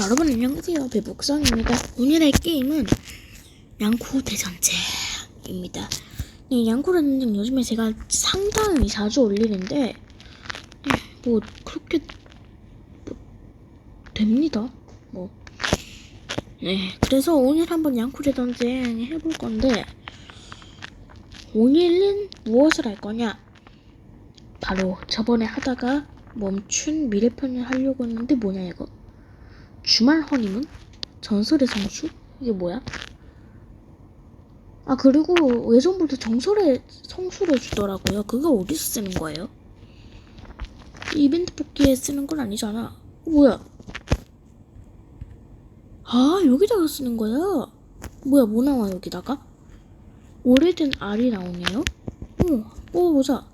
여러분 안녕하세요. 배복성입니다. 오늘의 게임은 양코 대전제입니다. 네, 양코 대전제 요즘에 제가 상당히 자주 올리는데 네, 뭐 그렇게 뭐 됩니다. 뭐. 네, 그래서 오늘 한번 양코 대전제 해볼 건데 오늘은 무엇을 할 거냐? 바로 저번에 하다가 멈춘 미래편을 하려고 했는데 뭐냐 이거 주말 허니문? 전설의 성수? 이게 뭐야? 아 그리고 예전부터 정설의 성수를 주더라고요. 그거 어디서 쓰는 거예요? 이벤트 뽑기에 쓰는 건 아니잖아. 어, 뭐야? 아 여기다가 쓰는 거야? 뭐야 뭐 나와 여기다가? 오래된 알이 나오네요? 어 뽑아보자.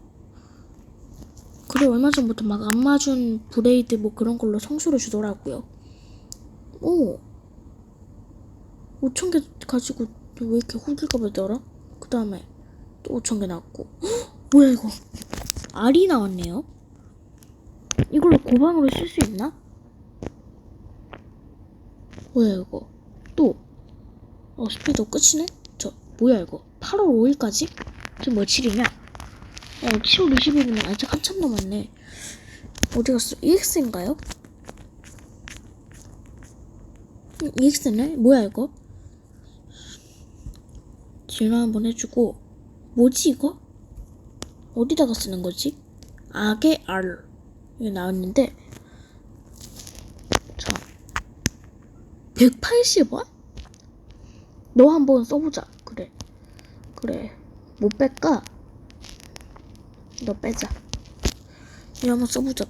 그래 얼마 전부터 막안 맞은 브레이드 뭐 그런 걸로 성수를 주더라고요. 오. 5천 개 가지고 왜 이렇게 후들갑을 떨어? 그 다음에 또 5천 개 나왔고. 헉, 뭐야 이거? 알이 나왔네요. 이걸로 고방으로 쓸 수 있나? 뭐야 이거? 또. 어 스피드 끝이네? 저 뭐야 이거? 8월 5일까지? 지금 며칠이냐? 어 7월 20일이면 아직 한참 남았네. 어디 갔어? EX인가요? EX네? 뭐야 이거? 진화 한번 해주고 뭐지 이거? 어디다가 쓰는 거지? 악의 R 이게 나왔는데 자 180원? 너 한번 써보자 그래 그래 못 뺄까? 너 빼자 이거 한번 써보자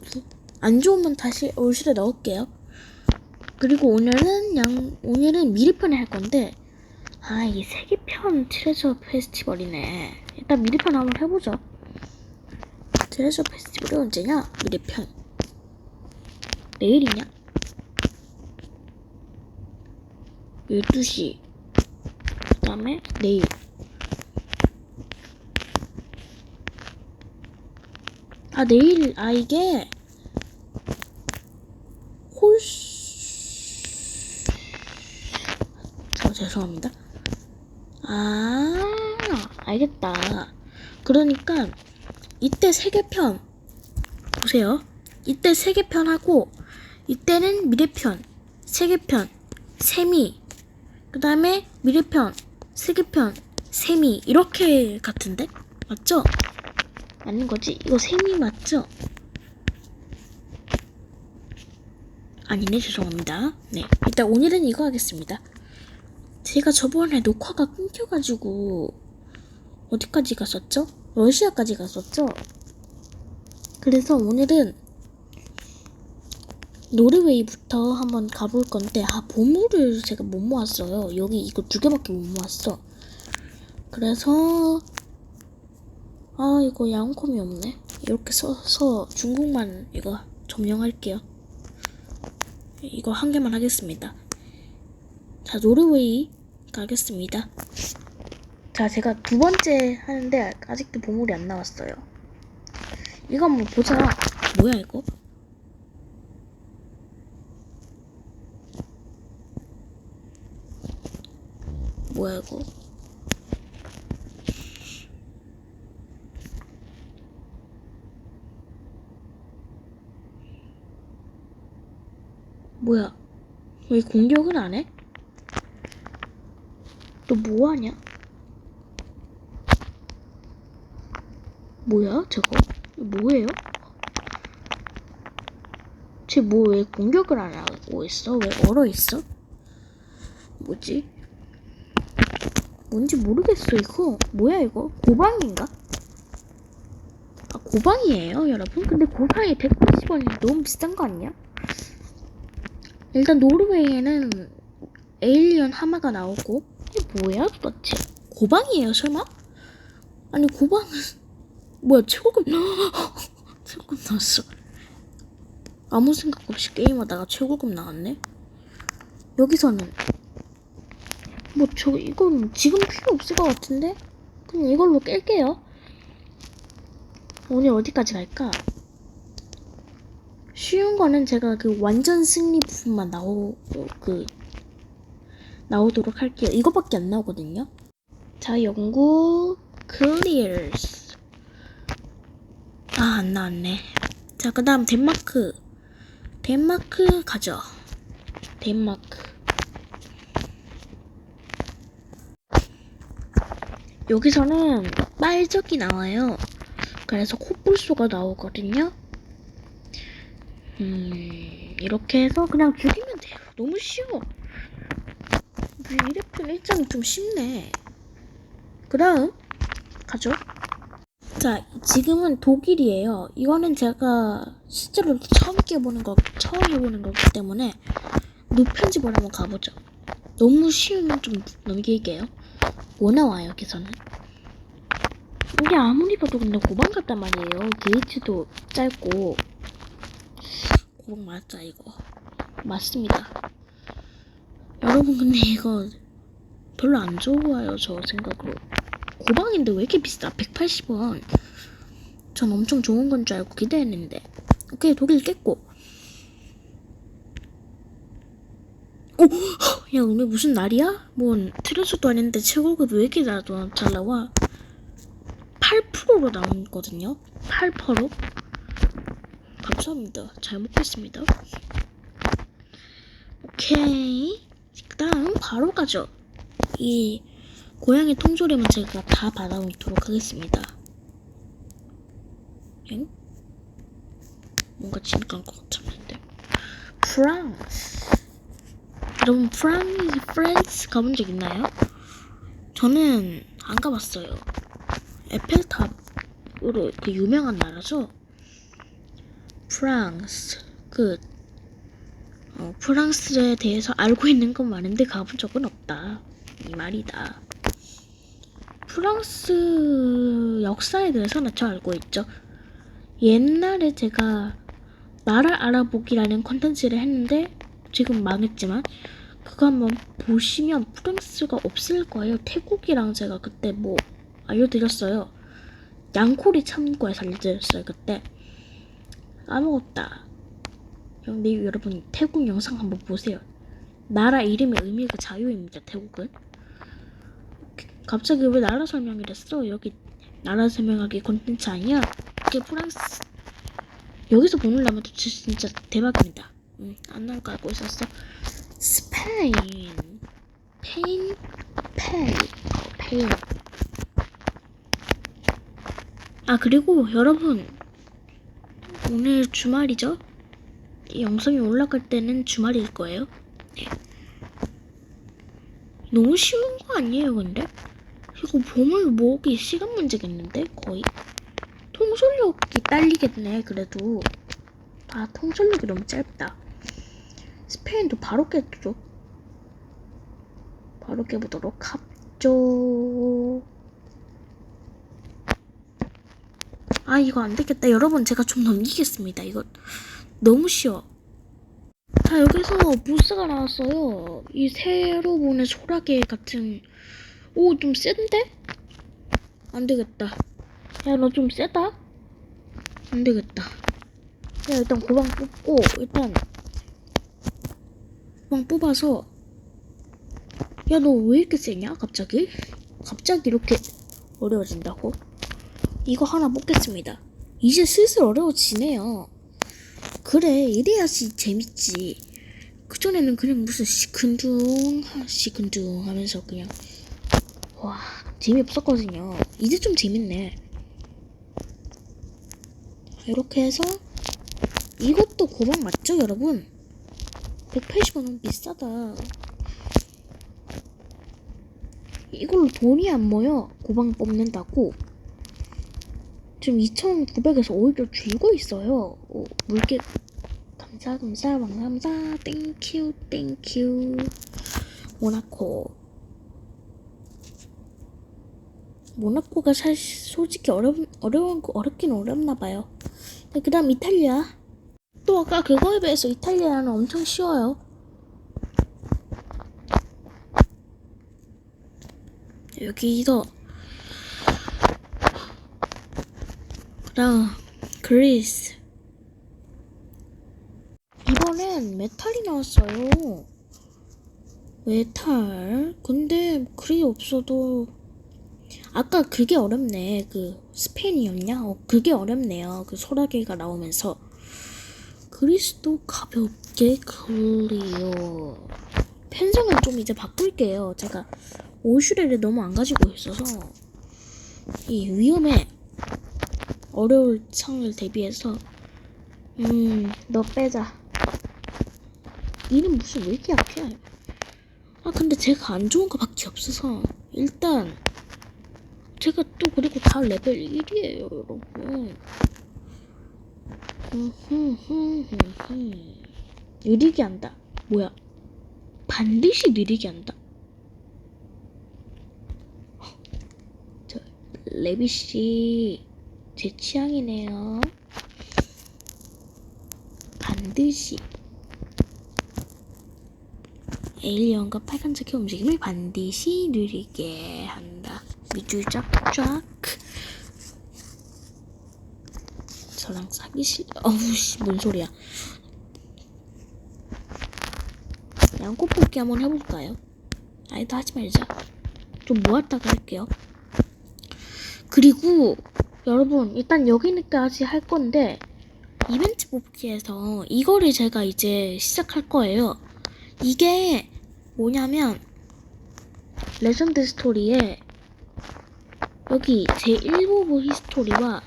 안 좋으면 다시 올실에 넣을게요 그리고 오늘은 양 오늘은 미리편을 할 건데 아이 세계편 트레저 페스티벌이네. 일단 미리편 한번 해보죠. 트레저 페스티벌이 언제냐? 미리편 내일이냐? 12시. 그 다음에 내일. 아 내일 아 이게 홀수 저 죄송합니다. 아, 알겠다. 그러니까 이때 세개편 보세요. 이때 세개편 하고 이때는 미래편 세개편 세미 그 다음에 미래편 세개편 세미 이렇게 같은데 맞죠? 맞는 거지? 이거 세미 맞죠? 아니네 죄송합니다. 네 일단 오늘은 이거 하겠습니다. 제가 저번에 녹화가 끊겨가지고 어디까지 갔었죠? 러시아까지 갔었죠? 그래서 오늘은 노르웨이부터 한번 가볼 건데 아 보물을 제가 못 모았어요. 여기 이거 두 개밖에 못 모았어. 그래서 아 이거 양콤이 없네. 이렇게 써서 중국만 이거 점령할게요. 이거 한 개만 하겠습니다. 자, 노르웨이 가겠습니다. 자, 제가 두 번째 하는데 아직도 보물이 안 나왔어요. 이거 한번 보자. 뭐야, 이거? 뭐야, 이거? 뭐야? 왜 공격을 안 해? 너 뭐하냐? 뭐야 저거? 뭐예요? 쟤 뭐 왜 공격을 안 하고 있어? 왜 얼어 있어? 뭐지? 뭔지 모르겠어 이거 뭐야 이거? 고방인가? 아 고방이에요 여러분? 근데 고방이 180원이 너무 비싼 거 아니야? 일단 노르웨이에는 에일리언 하마가 나오고 뭐야? 도대체 고방이에요 설마? 아니 고방은 뭐야 최고급 최고급 나왔어. 아무 생각 없이 게임하다가 최고급 나왔네? 여기서는 뭐 저 이건 지금 필요 없을 것 같은데? 그냥 이걸로 깰게요. 오늘 어디까지 갈까? 쉬운 거는 제가 그 완전 승리 부분만 나오 그 나오도록 할게요. 이거밖에 안 나오거든요. 자, 영구 clears. 아, 안 나왔네. 자, 그 다음 덴마크. 덴마크 가죠. 덴마크. 여기서는 빨적이 나와요. 그래서 콧불소가 나오거든요. 음, 이렇게 해서 그냥 죽이면 돼요. 너무 쉬워. 이래편 1장이 좀 쉽네. 그 다음, 가죠. 자, 지금은 독일이에요. 이거는 제가 실제로 처음 깨보는 거, 처음 해보는 거기 때문에 노편집을 한번 가보죠. 너무 쉬우면 좀 넘길게요. 뭐 나와요, 여기서는? 이게 아무리 봐도 근데 고방 같단 말이에요. 게이츠도 짧고. 고방 맞자, 이거. 맞습니다. 여러분, 근데 이거 별로 안 좋아요, 저 생각으로. 고방인데 왜 이렇게 비싸? 180원. 전 엄청 좋은 건 줄 알고 기대했는데. 오케이, 독일 깼고. 오! 헉, 야, 오늘 무슨 날이야? 뭔 트레스도 아닌데 최고급 왜 이렇게 잘, 나와- 잘 나와? 8%로 나왔거든요. 8%. 감사합니다. 잘 먹겠습니다. 오케이. 그 다음 바로 가죠. 이 고양이 통조림은 제가 다 받아오도록 하겠습니다. 엥? 뭔가 지나간 것 같았는데. 프랑스. 여러분 프랑스, 프랑스 가본 적 있나요? 저는 안 가봤어요. 에펠탑으로 그 유명한 나라죠. 프랑스 그 어, 프랑스에 대해서 알고 있는 건 많은데 가본 적은 없다. 이 말이다. 프랑스 역사에 대해서는 저 알고 있죠. 옛날에 제가 나라 알아보기라는 컨텐츠를 했는데 지금 망했지만 그거 한번 보시면 프랑스가 없을 거예요. 태국이랑 제가 그때 뭐 알려드렸어요. 양코리 참고해서 알려드렸어요 그때. 까먹었다. 근데 여러분 태국 영상 한번 보세요. 나라 이름의 의미가 자유입니다. 태국은. 갑자기 왜 나라 설명을 했어? 여기 나라 설명하기 콘텐츠 아니야? 이게 프랑스. 여기서 보느라면 또 진짜 대박입니다. 응, 안 나올 거 알고 있었어. 스페인. 페인, 페이. 페인. 아, 그리고 여러분. 오늘 주말이죠? 이 영상이 올라갈 때는 주말일 거예요. 네. 너무 쉬운 거 아니에요, 근데? 이거 보물 모으기 시간 문제겠는데, 거의? 통솔력이 딸리겠네, 그래도. 아, 통솔력이 너무 짧다. 스페인도 바로 깨죠. 바로 깨보도록 합죠. 아, 이거 안 되겠다. 여러분, 제가 좀 넘기겠습니다. 이거 너무 쉬워. 자, 여기서 보스가 나왔어요. 이 새로 보는 소라게 같은. 오, 좀 센데? 안 되겠다. 야, 너 좀 세다? 안 되겠다. 야, 일단 고방 뽑고, 일단. 고방 뽑아서. 야, 너 왜 이렇게 세냐? 갑자기? 갑자기 이렇게 어려워진다고? 이거 하나 뽑겠습니다. 이제 슬슬 어려워지네요. 그래, 이래야지 재밌지. 그전에는 그냥 무슨 시큰둥, 시큰둥 하면서 그냥, 와, 재미없었거든요. 이제 좀 재밌네. 이렇게 해서, 이것도 고방 맞죠, 여러분? 180원 너무 비싸다. 이걸로 돈이 안 모여. 고방 뽑는다고. 지금 2,900에서 오히려 줄고 있어요. 오, 물개 감사 감사 왕 감사 땡큐 땡큐 모나코 모나코가 사실 솔직히 어려 어려운 거 어렵긴 어렵나 봐요. 그 다음 이탈리아 또 아까 그거에 비해서 이탈리아는 엄청 쉬워요. 여기서 그다음 그리스 이번엔 메탈이 나왔어요. 메탈. 근데 글이 없어도 아까 그게 어렵네. 그 스페인이었냐? 어, 그게 어렵네요. 그 소라게가 나오면서 그리스도 가볍게 그리요. 펜성은 좀 이제 바꿀게요. 제가 오슈레를 너무 안 가지고 있어서 이 위험에 어려울 상을 대비해서 음, 너 빼자. 이는 무슨 왜 이렇게 약해? 아, 근데 제가 안 좋은 거밖에 없어서 일단 제가 또 그리고 다 레벨 1이에요, 여러분. 느리게 한다. 뭐야? 반드시 느리게 한다. 저 레비씨 제 취향이네요. 반드시 에일리언과 빨간색의 움직임을 반드시 느리게 한다. 밑줄 쫙쫙. 저랑 사귀실, 어우 씨, 뭔 소리야. 양꽃 뽑기 한번 해볼까요? 아니다, 하지 말자. 좀 모았다가 할게요. 그리고, 여러분, 일단 여기까지 할 건데, 이벤트 뽑기에서 이거를 제가 이제 시작할 거예요. 이게 뭐냐면 레전드 스토리에 여기 제 1부부 히스토리와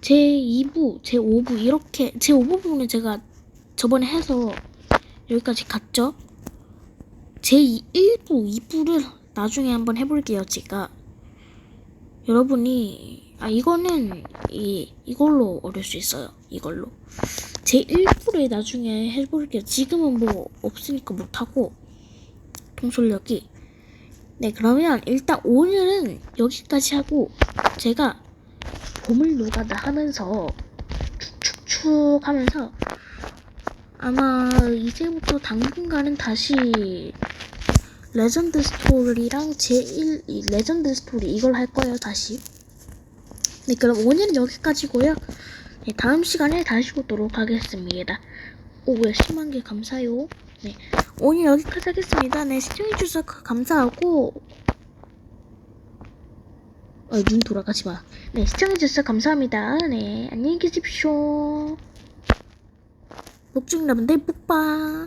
제 2부, 제 5부 이렇게 제 5부 부분은 제가 저번에 해서 여기까지 갔죠. 제 1부, 2부를 나중에 한번 해볼게요, 제가. 여러분이 아 이거는 이 이걸로 얻을 수 있어요. 이걸로. 제 1부를 나중에 해볼게요. 지금은 뭐 없으니까 못하고 통솔력이 네 그러면 일단 오늘은 여기까지 하고 제가 보물 노가다 하면서 축축축 하면서 아마 이제부터 당분간은 다시 레전드 스토리랑 제1 이 레전드 스토리 이걸 할 거예요 다시 네 그럼 오늘은 여기까지고요 네, 다음 시간에 다시 오도록 하겠습니다. 오, 왜 10만 개 감사요. 네, 오늘 여기까지 하겠습니다. 네, 시청해주셔서 감사하고, 어, 눈 돌아가지 마. 네, 시청해주셔서 감사합니다. 네, 안녕히 계십시오. 목중 여러분들, 뽀빠.